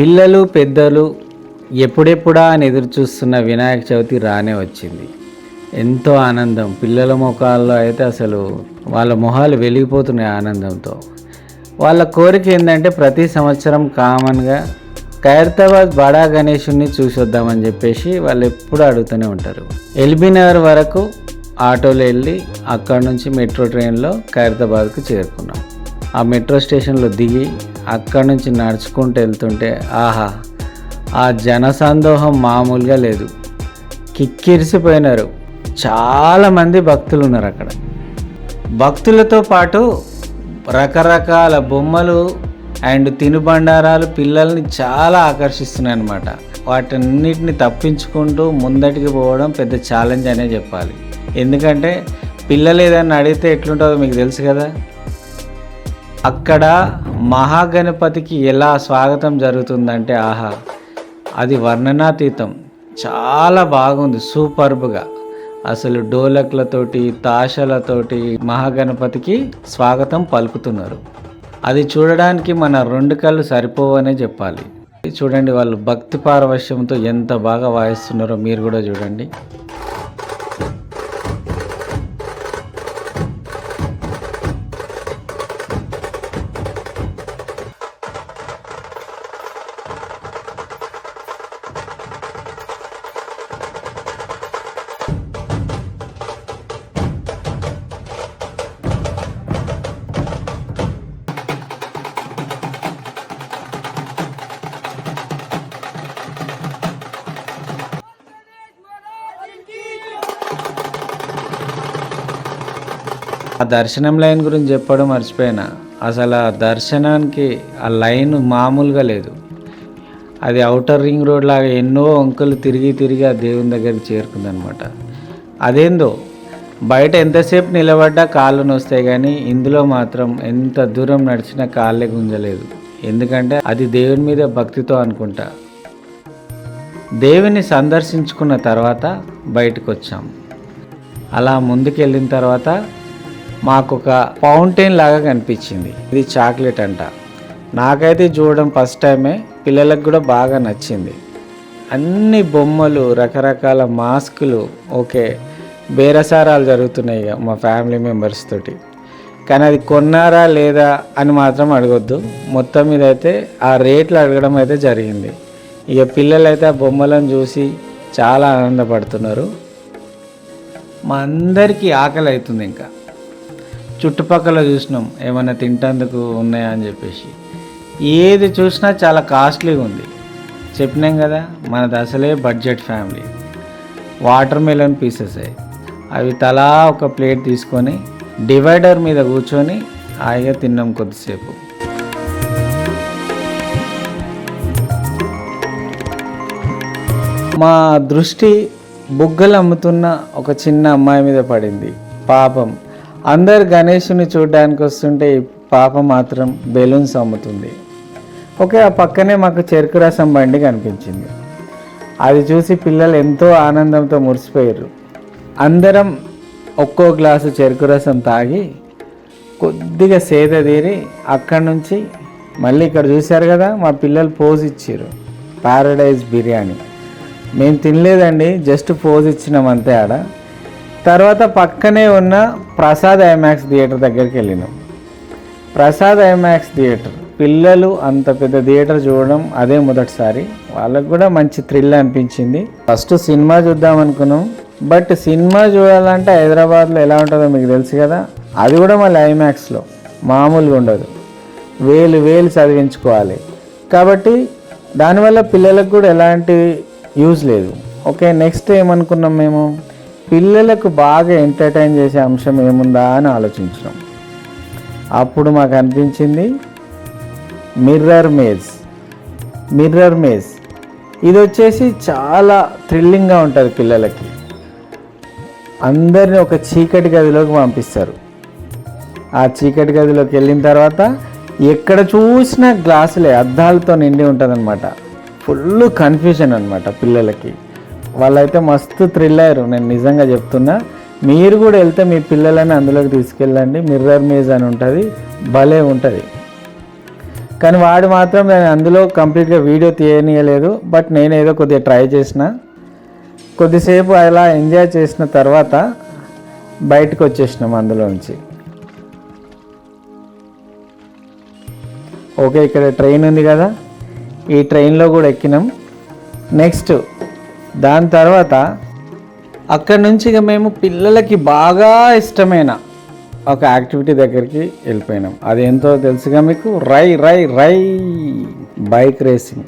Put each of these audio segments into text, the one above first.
పిల్లలు పెద్దలు ఎప్పుడెప్పుడా అని ఎదురు చూస్తున్న వినాయక చవితి రానే వచ్చింది. ఎంతో ఆనందం. పిల్లల ముఖాల్లో అయితే అసలు వాళ్ళ మొహాలు వెలిగిపోతున్నాయి ఆనందంతో. వాళ్ళ కోరిక ఏంటంటే ప్రతి సంవత్సరం కామన్గా ఖైరతాబాద్ బడా గణేషుని చూసొద్దామని చెప్పేసి వాళ్ళు ఎప్పుడు అడుగుతూనే ఉంటారు. ఎల్బీ నగర్ వరకు ఆటోలో వెళ్ళి అక్కడ నుంచి మెట్రో ట్రైన్లో ఖైరతాబాద్కు చేరుకున్నాం. ఆ మెట్రో స్టేషన్లో దిగి అక్కడి నుంచి నడుచుకుంటూ వెళ్తుంటే ఆహా ఆ జనసందోహం మామూలుగా లేదు. కిక్కిరిసిపోయినారు. చాలామంది భక్తులు ఉన్నారు అక్కడ. భక్తులతో పాటు రకరకాల బొమ్మలు అండ్ తినుబండారాలు పిల్లల్ని చాలా ఆకర్షిస్తున్నాయి అన్నమాట వాటన్నిటిని తప్పించుకుంటూ ముందటికి పోవడం పెద్ద ఛాలెంజ్ అనే చెప్పాలి. ఎందుకంటే పిల్లలు ఏదైనా అడిగితే ఎట్లుంటుందో మీకు తెలుసు కదా? అక్కడ మహాగణపతికి ఎలా స్వాగతం జరుగుతుందంటే ఆహా అది వర్ణనాతీతం. చాలా బాగుంది సూపర్బ్గా. అసలు డోలక్లతోటి తాషలతోటి మహాగణపతికి స్వాగతం పలుకుతున్నారు. అది చూడడానికి మన రెండు కళ్ళు సరిపోవనే చెప్పాలి. చూడండి వాళ్ళు భక్తి పారవశ్యంతో ఎంత బాగా వాయిస్తున్నారో మీరు కూడా చూడండి. దర్శనం లైన్ గురించి చెప్పడం మర్చిపోయినా. అసలు ఆ దర్శనానికి ఆ లైన్ మామూలుగా లేదు. అది అవుటర్ రింగ్ రోడ్ లాగా ఎన్నో అంకులు తిరిగి తిరిగి ఆ దేవుని దగ్గరికి చేరుకుందనమాట అదేందో బయట ఎంతసేపు నిలబడ్డా కాళ్ళు నొస్తాయి కానీ ఇందులో మాత్రం ఎంత దూరం నడిచినా కాళ్ళే గుంజలేదు. ఎందుకంటే అది దేవుని మీద భక్తితో అనుకుంటా. దేవుని సందర్శించుకున్న తర్వాత బయటకు వచ్చాం అలా ముందుకెళ్ళిన తర్వాత మాకు ఒక ఫౌంటైన్ లాగా కనిపించింది. ఇది చాక్లెట్ అంట. నాకైతే చూడడం ఫస్ట్ టైమే పిల్లలకు కూడా బాగా నచ్చింది. అన్ని బొమ్మలు రకరకాల మాస్కులు ఓకే బేరసారాలు జరుగుతున్నాయి ఇక మా ఫ్యామిలీ మెంబర్స్ తోటి. కానీ అది కొన్నారా లేదా అని మాత్రం అడగొద్దు. మొత్తం మీద అయితే ఆ రేట్లు అడగడం అయితే జరిగింది. ఇక పిల్లలు అయితే ఆ బొమ్మలను చూసి చాలా ఆనందపడుతున్నారు. మా అందరికీ ఆకలి అవుతుంది ఇంకా. చుట్టుపక్కల చూసినాం ఏమైనా తింటందుకు ఉన్నాయా అని చెప్పేసి. ఏది చూసినా చాలా కాస్ట్లీగా ఉంది. చెప్పినాం కదా మనది అసలే budget family watermelon pieces అవి తలా ఒక ప్లేట్ తీసుకొని డివైడర్ మీద కూర్చొని హాయిగా తిన్నాం కొద్దిసేపు. మా దృష్టి బుగ్గలు అమ్ముతున్న ఒక చిన్న అమ్మాయి మీద పడింది. పాపం. అందరు గణేషుని చూడడానికి వస్తుంటే పాప మాత్రం బెలూన్స్ అమ్ముతుంది. ఓకే ఆ పక్కనే మాకు చెరుకు రసం బండి కనిపించింది. అది చూసి పిల్లలు ఎంతో ఆనందంతో మురిసిపోయారు. అందరం ఒక్కో గ్లాసు చెరుకు రసం తాగి కొద్దిగా సేద తీరి అక్కడి నుంచి మళ్ళీ ఇక్కడ చూశారు కదా మా పిల్లలు పోజ్ ఇచ్చారు. పారడైజ్ బిర్యానీ. మేము తినలేదండి జస్ట్ పోజ్ ఇచ్చినాం అంతే ఆడ. తర్వాత పక్కనే ఉన్న ప్రసాద్ ఐమాక్స్ థియేటర్ దగ్గరికి వెళ్ళినాం. ప్రసాద్ ఐమాక్స్ థియేటర్ పిల్లలు అంత పెద్ద థియేటర్ చూడడం అదే మొదటిసారి. వాళ్ళకు కూడా మంచి థ్రిల్ అనిపించింది. ఫస్ట్ సినిమా చూద్దాం అనుకున్నాం. బట్ సినిమా చూడాలంటే హైదరాబాద్లో ఎలా ఉంటుందో మీకు తెలుసు కదా? అది కూడా మళ్ళీ ఐమాక్స్లో. మామూలుగా ఉండదు. వేలు వేలు చదివించుకోవాలి. కాబట్టి దానివల్ల పిల్లలకు కూడా ఎలాంటి యూజ్ లేదు. ఓకే నెక్స్ట్ ఏమనుకున్నాం మేము? పిల్లలకు బాగా ఎంటర్టైన్ చేసే అంశం ఏముందా అని ఆలోచించినాం అప్పుడు మాకు అనిపించింది మిర్రర్ మేజ్ మిర్రర్ మేజ్. ఇది వచ్చేసి చాలా థ్రిల్లింగ్గా ఉంటుంది పిల్లలకి. అందరిని ఒక చీకటి గదిలోకి పంపిస్తారు. ఆ చీకటి గదిలోకి వెళ్ళిన తర్వాత ఎక్కడ చూసినా గ్లాసులే అద్దాలతో నిండి ఉంటుందన్నమాట. ఫుల్ కన్ఫ్యూజన్ అనమాట పిల్లలకి. వాళ్ళైతే మస్తు థ్రిల్ అయ్యారు నేను నిజంగా చెప్తున్నా. మీరు కూడా వెళ్తే మీ పిల్లలని అందులోకి తీసుకెళ్ళండి మిర్రర్ మేజ్ అని ఉంటుంది భలే ఉంటుంది. కానీ వాడు మాత్రం నేను అందులో కంప్లీట్గా వీడియో తీయనీయలేదు బట్ నేను ఏదో కొద్దిగా ట్రై చేసిన. కొద్దిసేపు అలా ఎంజాయ్ చేసిన తర్వాత బయటకు వచ్చేసినాం అందులో నుంచి. ఓకే ఇక్కడ ట్రైన్ ఉంది కదా ఈ ట్రైన్లో కూడా ఎక్కినాం. నెక్స్ట్ దాని తర్వాత అక్కడి నుంచి ఇక మేము పిల్లలకి బాగా ఇష్టమైన ఒక యాక్టివిటీ దగ్గరికి వెళ్ళిపోయినాం. అది ఎంతో తెలుసుగా మీకు? రై రై రై బైక్ రేసింగ్.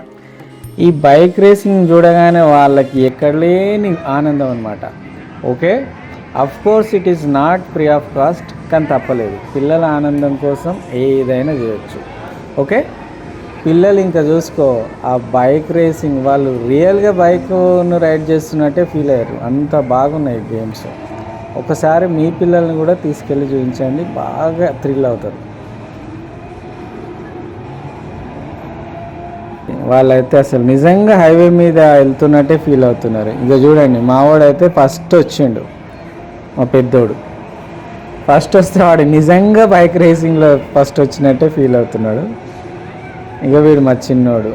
ఈ బైక్ రేసింగ్ చూడగానే వాళ్ళకి ఎక్కడ లేని ఆనందం అనమాట okay? Of course it is not free of cost కానీ తప్పలేదు. పిల్లల ఆనందం కోసం ఏదైనా చేయొచ్చు. ఓకే? పిల్లలు ఇంకా చూసుకో ఆ బైక్ రేసింగ్ వాళ్ళు రియల్గా బైక్ను రైడ్ చేస్తున్నట్టే ఫీల్ అయ్యారు. అంత బాగున్నాయి గేమ్స్ ఒకసారి మీ పిల్లల్ని కూడా తీసుకెళ్ళి చూపించండి బాగా థ్రిల్ అవుతారు. వాళ్ళైతే అసలు నిజంగా హైవే మీద వెళ్తున్నట్టే ఫీల్ అవుతున్నారు. ఇక చూడండి మావాడైతే ఫస్ట్ వచ్చిండు మా పెద్దోడు. ఫస్ట్ వస్తే వాడు నిజంగా బైక్ రేసింగ్లో ఫస్ట్ వచ్చినట్టే ఫీల్ అవుతున్నాడు. ఇక వీడు మా చిన్నోడు.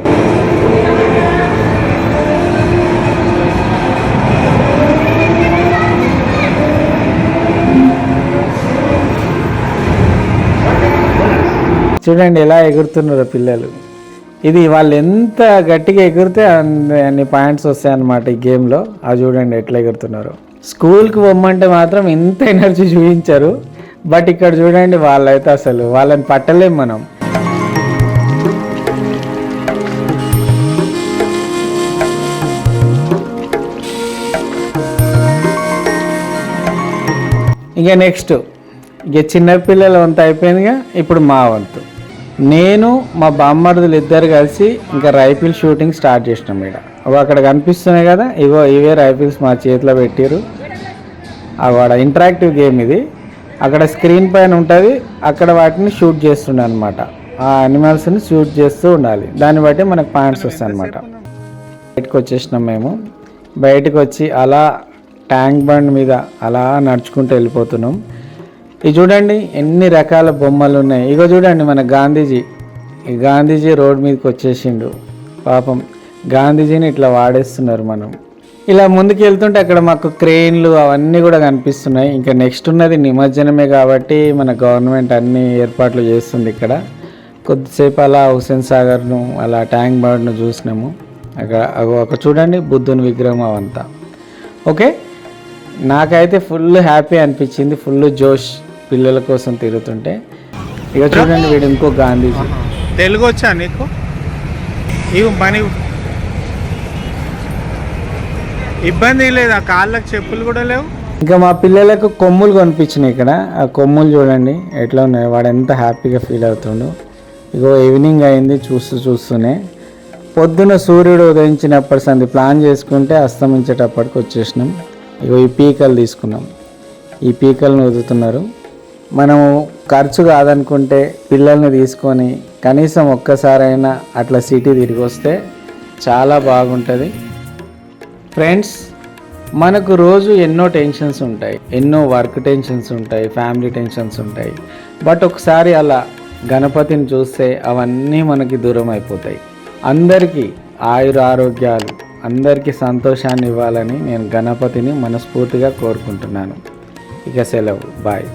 చూడండి ఎలా ఎగురుతున్నారు పిల్లలు. ఇది వాళ్ళు ఎంత గట్టిగా ఎగిరితే అన్ని అన్ని పాయింట్స్ వస్తాయన్నమాట ఈ గేమ్లో. అది చూడండి ఎట్లా ఎగురుతున్నారు. స్కూల్కి పొమ్మంటే మాత్రం ఇంత ఎనర్జీ చూపించారు. బట్ ఇక్కడ చూడండి వాళ్ళైతే అసలు వాళ్ళని పట్టలేం మనం. ఇక నెక్స్ట్ ఇక చిన్నపిల్లల వంతు అయిపోయిందిగా ఇప్పుడు మా వంతు. నేను మా బామ్మర్దులు ఇద్దరు కలిసి ఇంకా రైఫిల్ షూటింగ్ స్టార్ట్ చేసినాం ఇక్కడ అవి అక్కడ కనిపిస్తున్నాయి కదా ఇగో ఇవే రైఫిల్స్ మా చేతిలో పెట్టారు అక్కడ ఇంటరాక్టివ్ గేమ్ ఇది. అక్కడ స్క్రీన్ పైన ఉంటుంది అక్కడ వాటిని షూట్ చేస్తుండే అనమాట ఆ అనిమల్స్ని షూట్ చేస్తూ ఉండాలి. దాన్ని బట్టి మనకు పాయింట్స్ వస్తాయి అనమాట బయటకు వచ్చేసినాం మేము. బయటకు వచ్చి అలా ట్యాంక్ బండ్ మీద అలా నడుచుకుంటూ వెళ్ళిపోతున్నాం. ఇది చూడండి ఎన్ని రకాల బొమ్మలు ఉన్నాయి. ఇగో చూడండి మన గాంధీజీ. ఈ గాంధీజీ రోడ్ మీదకి వచ్చేసిండు. పాపం గాంధీజీని ఇట్లా వాడేస్తున్నారు మనం. ఇలా ముందుకు వెళ్తుంటే అక్కడ మాకు క్రెయిన్లు అవన్నీ కూడా కనిపిస్తున్నాయి. ఇంకా నెక్స్ట్ ఉన్నది నిమజ్జనమే కాబట్టి మన గవర్నమెంట్ అన్ని ఏర్పాట్లు చేస్తుంది ఇక్కడ. కొద్దిసేపు అలా హుసేన్ సాగర్ను అలా ట్యాంక్ బండ్ను చూసినాము. అక్కడ అగో అక్కడ చూడండి బుద్ధుని విగ్రహం అవంతా. ఓకే? నాకైతే ఫుల్ హ్యాపీ అనిపించింది ఫుల్ జోష్ పిల్లల కోసం తిరుగుతుంటే. ఇక చూడండి వీడు ఇంకో గాంధీజీ తెలుగు వచ్చా నీకు? ఇవి పని ఇబ్బంది లేదు ఆ కాళ్ళకి చెప్పులు కూడా లేవు. ఇంకా మా పిల్లలకు కొమ్ములు కొనిపించినాయి ఇక్కడ. ఆ కొమ్ములు చూడండి ఎట్లా ఉన్నాయి. వాడు ఎంత హ్యాపీగా ఫీల్ అవుతుండు. ఇగో ఈవినింగ్ అయింది చూస్తూ చూస్తూనే. పొద్దున సూర్యుడు ఉదయించినప్పటి సంది ప్లాన్ చేసుకుంటే అస్తమించేటప్పటికి వచ్చేసినాం. ఇగో ఈ పీకలు తీసుకున్నాం. ఈ పీకలను వదులుతున్నారు. మనము ఖర్చు కాదనుకుంటే పిల్లల్ని తీసుకొని కనీసం ఒక్కసారైనా అట్లా సిటీ తిరిగి వస్తే చాలా బాగుంటుంది. ఫ్రెండ్స్ మనకు రోజు ఎన్నో టెన్షన్స్ ఉంటాయి. ఎన్నో వర్క్ టెన్షన్స్ ఉంటాయి ఫ్యామిలీ టెన్షన్స్ ఉంటాయి. బట్ ఒకసారి అలా గణపతిని చూస్తే అవన్నీ మనకి దూరం అయిపోతాయి. అందరికీ ఆయుర ఆరోగ్యాలు అందరికీ సంతోషాన్ని ఇవ్వాలని నేను గణపతిని మనస్ఫూర్తిగా కోరుకుంటున్నాను. ఇక సెలవు. బాయ్.